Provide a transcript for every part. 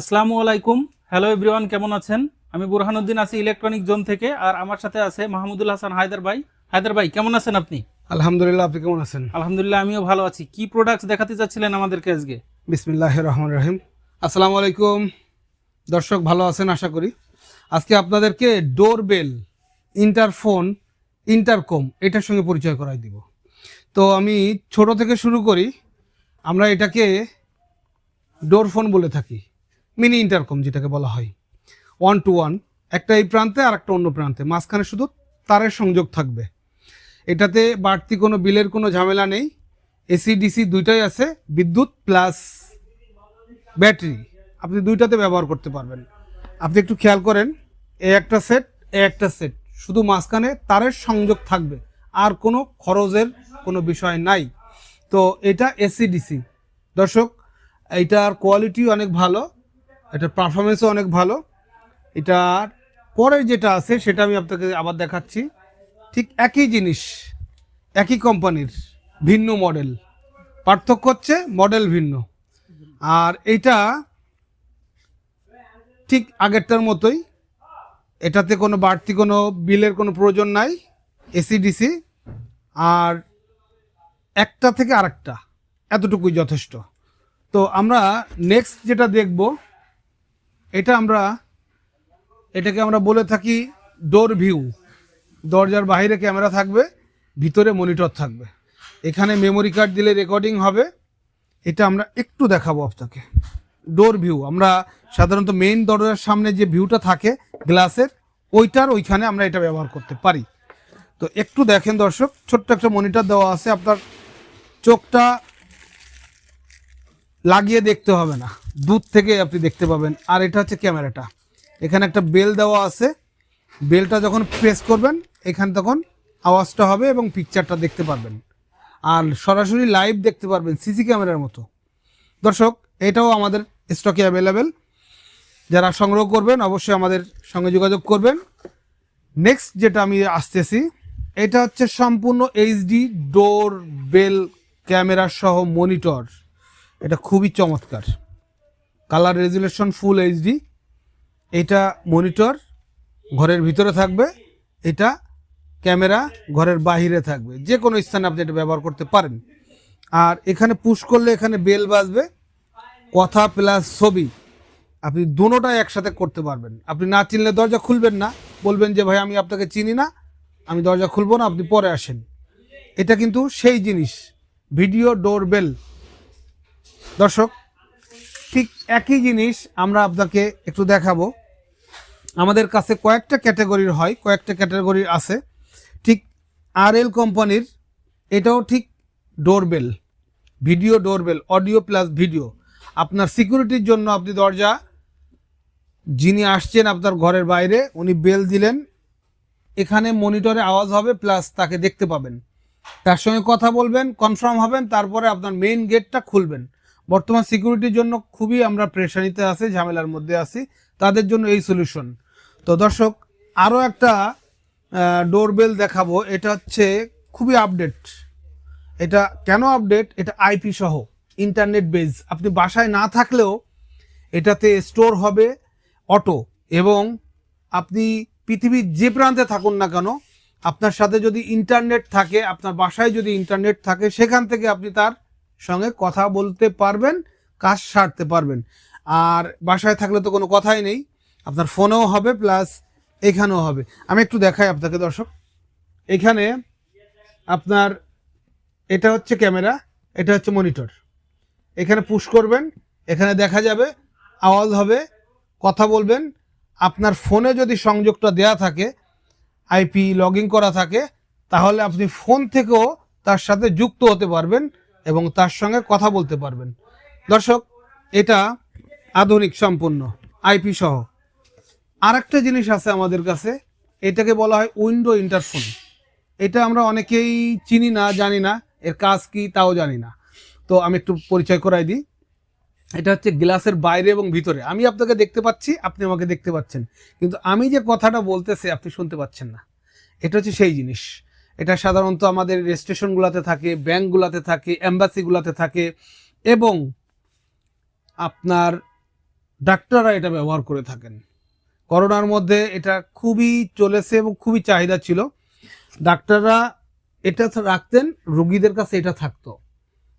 আসসালামু আলাইকুম। Hello everyone কেমন আছেন? আমি বুরহানুদ্দিন আছি ইলেকট্রনিক জোন থেকে আর আমার সাথে আছে মাহমুদুল হাসান হায়দার ভাই। হায়দার ভাই কেমন আছেন আপনি? আলহামদুলিল্লাহ আপনি কেমন আছেন? আলহামদুলিল্লাহ আমিও ভালো আছি। কি প্রোডাক্টস দেখাতে চাচ্ছিলেন আমাদেরকে আজকে? বিসমিল্লাহ রহমান রহিম। আসসালামু আলাইকুম। দর্শক ভালো আছেন আশা করি। আজকে আপনাদেরকে ডোরবেল ইন্টারফোন ইন্টারকম এটার সঙ্গে পরিচয় করাই দিব। তো আমি ছোট থেকে শুরু করি। আমরা এটাকে ডোর ফোন বলে থাকি। মিনি ইন্টারকম যেটাকে বলা হয়। ওয়ান টু ওয়ান একটা এই প্রান্তে আর একটা অন্য প্রান্তে। মাঝখানে শুধু তারের সংযোগ থাকবে। এটাতে বাড়তি কোনো বিলের কোনো ঝামেলা নেই। এসি, ডিসি দুইটাই আছে, বিদ্যুৎ প্লাস ব্যাটারি। আপনি দুইটাতে ব্যবহার করতে পারবেন। আপনি একটু খেয়াল করেন, এ একটা সেট এ একটা সেট শুধু মাঝখানে তারের সংযোগ থাকবে। আর কোনো খরচের কোনো বিষয় নাই। তো এটা এসি, ডিসি। দর্শক, এইটার কোয়ালিটি অনেক ভালো। এটার পারফরমেন্সও অনেক ভালো। এটার পরের যেটা আছে, সেটা আমি আপনাকে আবার দেখাচ্ছি। ঠিক একই জিনিস, একই কোম্পানির ভিন্ন মডেল পার্থক্য হচ্ছে মডেল ভিন্ন। আর এটা ঠিক আগেরটার মতোই। এটাতে কোনো বাড়তি, কোনো বিলের কোনো প্রয়োজন নাই, এসি, ডিসি। আর একটা থেকে আরেকটা, এতটুকুই যথেষ্ট। তো আমরা নেক্সট যেটা দেখব এটা আমরা, এটাকে আমরা বলে থাকি ডোর ভিউ দরজার বাইরে ক্যামেরা থাকবে, ভিতরে মনিটর থাকবে। এখানে মেমোরি কার্ড দিলে রেকর্ডিং হবে। এটা আমরা একটু দেখাবো আপনাকে। ডোর ভিউ আমরা সাধারণত মেইন দরজার সামনে যে ভিউটা থাকে গ্লাসের ওইটার ওইখানে আমরা এটা ব্যবহার করতে পারি। তো একটু দেখেন দর্শক, ছোট্ট একটা মনিটর দেওয়া আছে, আপনার চোখটা লাগিয়ে দেখতে হবে না। দূর থেকে আপনি দেখতে পাবেন। আর এটা হচ্ছে ক্যামেরাটা। এখানে একটা বেল দেওয়া আছে। বেলটা যখন প্রেস করবেন, এখান তখন আওয়াজটা হবে এবং পিকচারটা দেখতে পারবেন। আর সরাসরি লাইভ দেখতে পারবেন সিসি ক্যামেরার মতো। দর্শক, এটাও আমাদের স্টকে অ্যাভেলেবেল যারা সংগ্রহ করবেন, অবশ্যই আমাদের সঙ্গে যোগাযোগ করবেন। নেক্সট যেটা আমি আসতেছি, এটা হচ্ছে সম্পূর্ণ এইচডি ডোর বেল ক্যামেরা সহ মনিটর এটা খুবই চমৎকার। কালার রেজুলেশন ফুল এইচডি এটা মনিটর ঘরের ভিতরে থাকবে, এটা ক্যামেরা ঘরের বাহিরে থাকবে। যে কোনো স্থানে আপনি এটা ব্যবহার করতে পারেন। আর এখানে পুশ করলে এখানে বেল বাজবে, কথা প্লাস ছবি। আপনি দুটোটাই একসাথে করতে পারবেন। আপনি না চিনলে দরজা খুলবেন না। বলবেন যে, ভাই, আমি আপনাকে চিনি না। আমি দরজা খুলবো না, আপনি পরে আসেন। এটা কিন্তু সেই জিনিস। ভিডিও ডোর বেল দর্শক ঠিক একই জিনিস আমরা আপনাকে একটু দেখাবো। আমাদের কাছে কয়েকটা ক্যাটাগরির হয়, কয়েকটা ক্যাটাগরির আছে। ঠিক আর এল কোম্পানির, এটাও ঠিক doorbell, video doorbell, audio plus video. আপনার সিকিউরিটির জন্য আপনি দরজা, যিনি আসছেন আপনার ঘরের বাইরে, উনি বেল দিলেন। এখানে মনিটরে আওয়াজ হবে, প্লাস তাকে দেখতে পাবেন। তার সঙ্গে কথা বলবেন, কনফার্ম হবেন, তারপরে আপনার মেইন গেটটা খুলবেন। বর্তমান সিকিউরিটির জন্য খুবই আমরা প্রেশানিতে আছি, ঝামেলার মধ্যে আছি। তাদের জন্য এই সলিউশন। তো দর্শক আরও একটা ডোরবেল দেখাবো। এটা হচ্ছে খুবই আপডেট। এটা কেন আপডেট? এটা আইপি সহ, ইন্টারনেট বেজ। আপনি বাসায় না থাকলেও এটাতে স্টোর হবে অটো এবং আপনি পৃথিবীর যে প্রান্তে থাকুন না কেন, আপনার সাথে যদি ইন্টারনেট থাকে, আপনার বাসায় যদি ইন্টারনেট থাকে, সেখান থেকে আপনি তার সঙ্গে কথা বলতে পারবেন, কাজ সারতে পারবেন। আর বাসায় থাকলে তো কোনো কথাই নেই, আপনার ফোনেও হবে, প্লাস এখানেও হবে। আমি একটু দেখাই আপনাকে, দর্শক। এখানে আপনার, এটা হচ্ছে ক্যামেরা, এটা হচ্ছে মনিটর। এখানে পুশ করবেন, এখানে দেখা যাবে, আওয়াজ হবে, কথা বলবেন। আপনার ফোনে যদি সংযোগটা দেয়া থাকে, আইপি লগ করা থাকে, তাহলে আপনি ফোন থেকেও তার সাথে যুক্ত হতে পারবেন। এবং তার সঙ্গে কথা বলতে পারবেন। দর্শক, এটা আধুনিক সম্পূর্ণ আইপি সহ। আরেকটা জিনিস আছে আমাদের কাছে, এটাকে বলা হয় উইন্ডো ইন্টারফোন। এটা আমরা অনেকেই চিনি না, জানি না, এর কাজ কি তাও জানি না। তো আমি একটু পরিচয় করাই দিই। এটা হচ্ছে গ্লাসের বাইরে এবং ভিতরে। আমি আপনাকে দেখতে পাচ্ছি, আপনি আমাকে দেখতে পাচ্ছেন। কিন্তু আমি যে কথাটা বলতেছি, আপনি শুনতে পাচ্ছেন না। এটা হচ্ছে সেই জিনিস। এটা সাধারণত আমাদের রেজিস্ট্রেশনগুলোতে থাকে, ব্যাংকগুলোতে থাকে অ্যাম্বাসিগুলোতে থাকে এবং আপনার ডাক্তাররা এটা ব্যবহার করে থাকেন। করোনার মধ্যে এটা খুবই চলেছে এবং খুবই চাহিদা ছিল। ডাক্তাররা এটা রাখতেন, রোগীদের কাছে এটা থাকতো।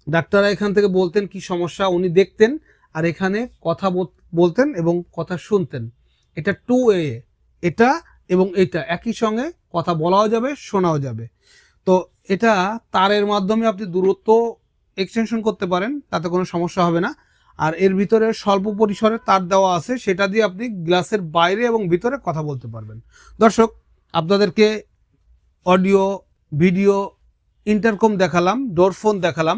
ডাক্তাররা এখান থেকে বলতেন কি সমস্যা, উনি দেখতেন আর এখানে কথা বল- বলতেন এবং কথা শুনতেন। এটা টু এ এটা এবং এটা। একই সঙ্গে কথা বলাও যাবে, শোনাও যাবে। তো এটা তারের মাধ্যমে আপনি দূরত্ব এক্সটেনশন করতে পারেন, তাতে কোনো সমস্যা হবে না। আর এর ভিতরে স্বল্প পরিসরে তার দেওয়া আছে, সেটা দিয়ে আপনি গ্লাসের বাইরে এবং ভিতরে কথা বলতে পারবেন। দর্শক, আপনাদেরকে অডিও, ভিডিও ইন্টারকম দেখালাম ডোরফোন দেখালাম।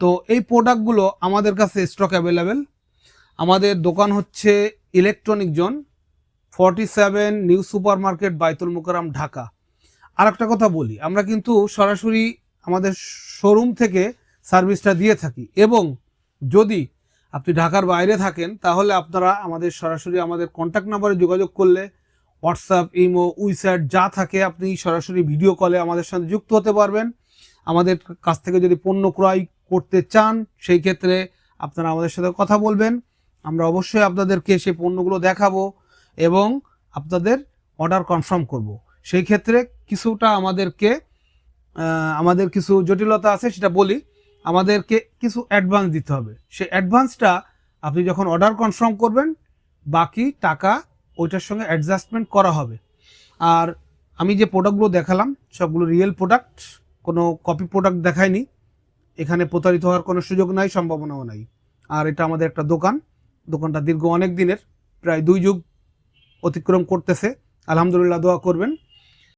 তো এই প্রোডাক্টগুলো আমাদের কাছে স্টক অ্যাভেলেবেল আমাদের দোকান হচ্ছে electronic zone forty seven new super market Baitul Mokarram Dhaka আর একটা কথা বলি, আমরা কিন্তু সরাসরি আমাদের শোরুম থেকে সার্ভিসটা দিয়ে থাকি এবং যদি আপনি ঢাকার বাইরে থাকেন, তাহলে আপনারা আমাদের সরাসরি আমাদের কন্ট্যাক্ট নাম্বারে যোগাযোগ করলে হোয়াটসঅ্যাপ ইমো উইস্যাট যা থাকে আপনি সরাসরি ভিডিও কলে আমাদের সাথে যুক্ত হতে পারবেন। আমাদের কাছ থেকে যদি পণ্য ক্রয় করতে চান, সেই ক্ষেত্রে আপনারা আমাদের সাথে কথা বলবেন। আমরা অবশ্যই আপনাদেরকে সেই পণ্যগুলো দেখাবো। এবং আপনাদের অর্ডার কনফার্ম করব। সেই ক্ষেত্রে কিছুটা আমাদেরকে আমাদের কিছু জটিলতা আছে সেটা বলি। আমাদেরকে কিছু অ্যাডভান্স দিতে হবে। সেই অ্যাডভান্সটা আপনি যখন অর্ডার কনফার্ম করবেন, বাকি টাকা ওইটার সঙ্গে অ্যাডজাস্টমেন্ট করা হবে। আর আমি যে প্রোডাক্টগুলো দেখালাম, সবগুলো রিয়েল প্রোডাক্ট কোনো কপি প্রোডাক্ট দেখায়নি। এখানে প্রতারিত হওয়ার কোনো সুযোগ নাই, সম্ভাবনাও নাই। আর এটা আমাদের একটা দোকান। দোকানটা দীর্ঘ অনেক দিনের, প্রায় দুই যুগ অতিক্রম করতেছে। আলহামদুলিল্লাহ দোয়া করবেন।